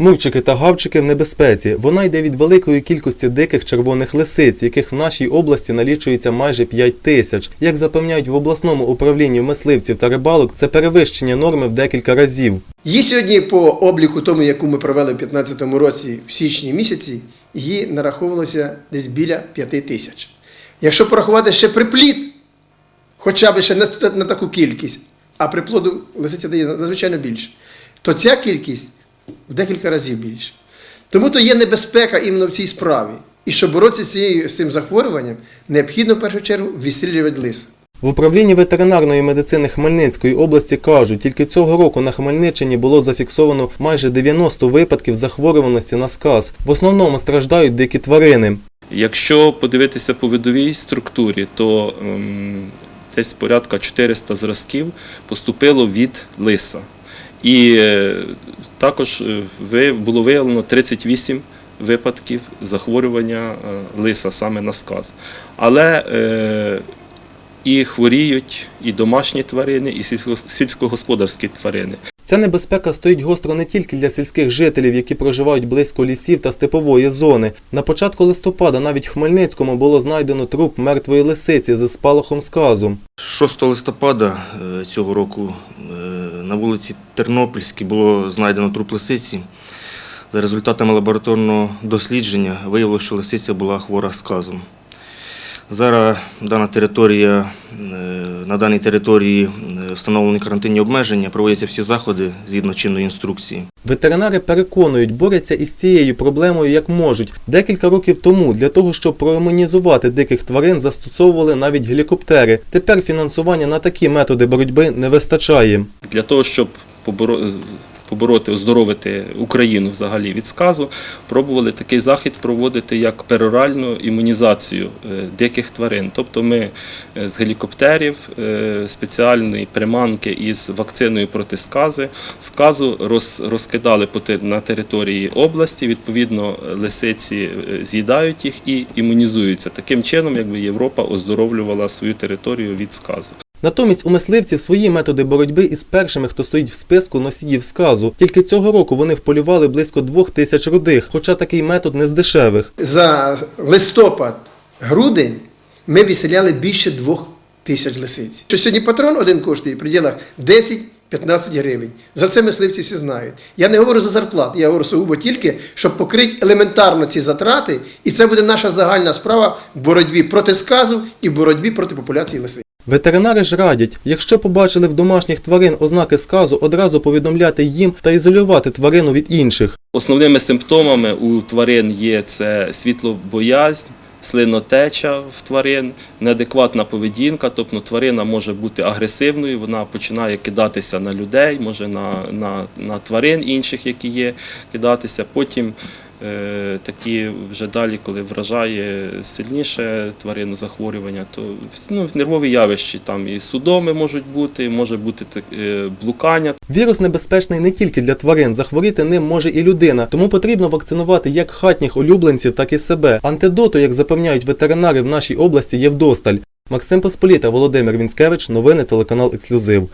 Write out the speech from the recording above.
Мурчики та гавчики в небезпеці. Вона йде від великої кількості диких червоних лисиць, яких в нашій області налічується майже 5 тисяч. Як запевняють в обласному управлінні мисливців та рибалок, це перевищення норми в декілька разів. Її сьогодні по обліку тому, яку ми провели в 2015 році в січні місяці, її нараховувалося десь біля 5 тисяч. Якщо порахувати ще приплід, хоча б ще на таку кількість, а приплоду лисиця дає надзвичайно більше, то ця кількість в декілька разів більше. Тому то є небезпека іменно в цій справі. І щоб боротися з, цією, з цим захворюванням, необхідно в першу чергу відстрілювати лиса. В управлінні ветеринарної медицини Хмельницької області кажуть, тільки цього року на Хмельниччині було зафіксовано майже 90 випадків захворюваності на сказ. В основному страждають дикі тварини. Якщо подивитися по видовій структурі, то ем, десь порядка 400 зразків поступило від лиса. І е, також е, ви- було виявлено 38 випадків захворювання е, лиса саме на сказ. Але е, і хворіють і домашні тварини, і сільсько- сільськогосподарські тварини. Ця небезпека стоїть гостро не тільки для сільських жителів, які проживають близько лісів та степової зони. На початку листопада навіть в Хмельницькому було знайдено труп мертвої лисиці зі спалахом сказу. 6 листопада цього року на вулиці Тернопільській було знайдено труп лисиці. За результатами лабораторного дослідження виявилося, що лисиця була хвора сказом. Зараз дана територія, е, на даній території встановлені карантинні обмеження, проводяться всі заходи згідно чинної інструкції. Ветеринари переконують, борються із цією проблемою як можуть. Декілька років тому для того, щоб проімунізувати диких тварин, застосовували навіть гелікоптери. Тепер фінансування на такі методи боротьби не вистачає. для того, щоб поборо- побороти, оздоровити Україну взагалі від сказу, пробували такий захід проводити як пероральну імунізацію е, диких тварин. Тобто ми е, з гелікоптерів е, спеціальної приманки із вакциною проти скази, сказу роз- розкидали на території області. Відповідно, лисиці з'їдають їх і імунізуються. Таким чином, якби Європа оздоровлювала свою територію від сказу. Натомість у мисливців свої методи боротьби із першими, хто стоїть в списку носіїв сказу. Тільки цього року вони вполювали близько двох тисяч рудих, хоча такий метод не з дешевих. За листопад, грудень ми відселяли більше двох тисяч лисиць. Що сьогодні патрон один коштує в пределах 10-15 гривень. За це мисливці всі знають. Я не говорю за зарплату, я говорю сугубо тільки, щоб покрити елементарно ці затрати, і це буде наша загальна справа в боротьбі проти сказу і в боротьбі проти популяції лисиць. Ветеринари ж радять, якщо побачили в домашніх тварин ознаки сказу, одразу повідомляти їм та ізолювати тварину від інших. Основними симптомами у тварин є це світлобоязнь, слинотеча в тварин, неадекватна поведінка, тобто тварина може бути агресивною, вона починає кидатися на людей, може на, на, на тварин інших, які є, кидатися. Потім такі вже далі, коли вражає сильніше тварину захворювання, то ну, нервові явища там і судоми можуть бути, може бути так, е, блукання Вірус небезпечний не тільки для тварин, захворіти ним може і людина, тому потрібно вакцинувати як хатніх улюбленців, так і себе. Антидоту, як запевняють ветеринари в нашій області, є вдосталь. Максим Посполіта, Володимир Вінськевич, новини телеканал Ексклюзив.